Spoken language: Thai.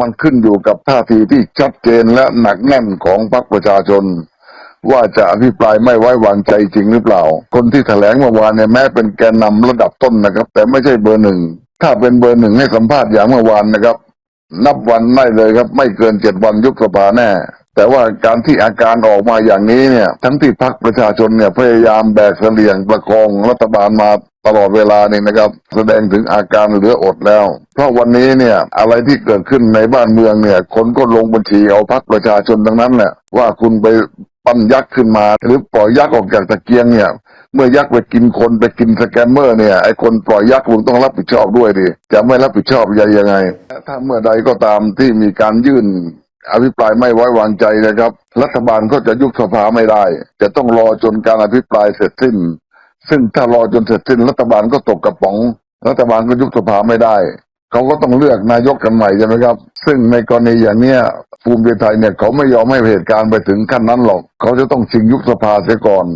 มันขึ้นอยู่กับท่าทีที่ชัดเจนและหนักแน่นของพรรคประชาชน ว่าจะอภิปรายไม่ไว้วางใจจริงหรือเปล่า คนที่แถลงเมื่อวานเนี่ยแม้เป็นแกนนำระดับต้นนะครับ แต่ไม่ใช่เบอร์หนึ่งถ้าเป็นเบอร์หนึ่งให้สัมภาษณ์อย่างเมื่อวานนะครับ นับวันได้เลยครับ ไม่เกินเจ็ดวันยุบสภาแน่ แต่ว่าการที่อาการออกมาอย่างนี้เนี่ย ทั้งที่พรรคประชาชนเนี่ยพยายามแบกเสลียงประคองรัฐบาลมา ตลอดเวลานี่นะครับ แสดงถึงอาการเหลืออดแล้ว เพราะวันนี้เนี่ยอะไรที่เกิดขึ้นในบ้านเมืองเนี่ย คนก็ลงบัญชีเอาพรรคประชาชนทั้งนั้นแหละว่าคุณไปปั้นยักษ์ขึ้นมา หรือปล่อยยักษ์ออกจากตะเกียงเนี่ย เมื่อยักษ์ไปกินคนไปกินสแกมเมอร์เนี่ยไอ้คนปล่อยยักษ์คุณต้องรับผิดชอบด้วยดิจะไม่รับผิดชอบยังยังไง ถ้าเมื่อใดก็ตามที่มีการยื่นอภิปรายไม่ไว้วางใจนะครับ รัฐบาลก็จะยุบสภาไม่ได้ จะต้องรอจนการอภิปรายเสร็จสิ้น ซึ่งถ้ารอจนเสร็จสิ้นรัฐบาลก็ตกกระป๋อง รัฐบาลก็ยุบสภาไม่ได้ เขาก็ต้องเลือกนายกกันใหม่ใช่ไหมครับ ซึ่งในกรณีอย่างเนี้ยภูมิใจไทยเนี่ยเขาไม่ยอมให้เหตุการณ์ไปถึงขั้นนั้นหรอก เขาจะต้องชิงยุบสภาเสียก่อน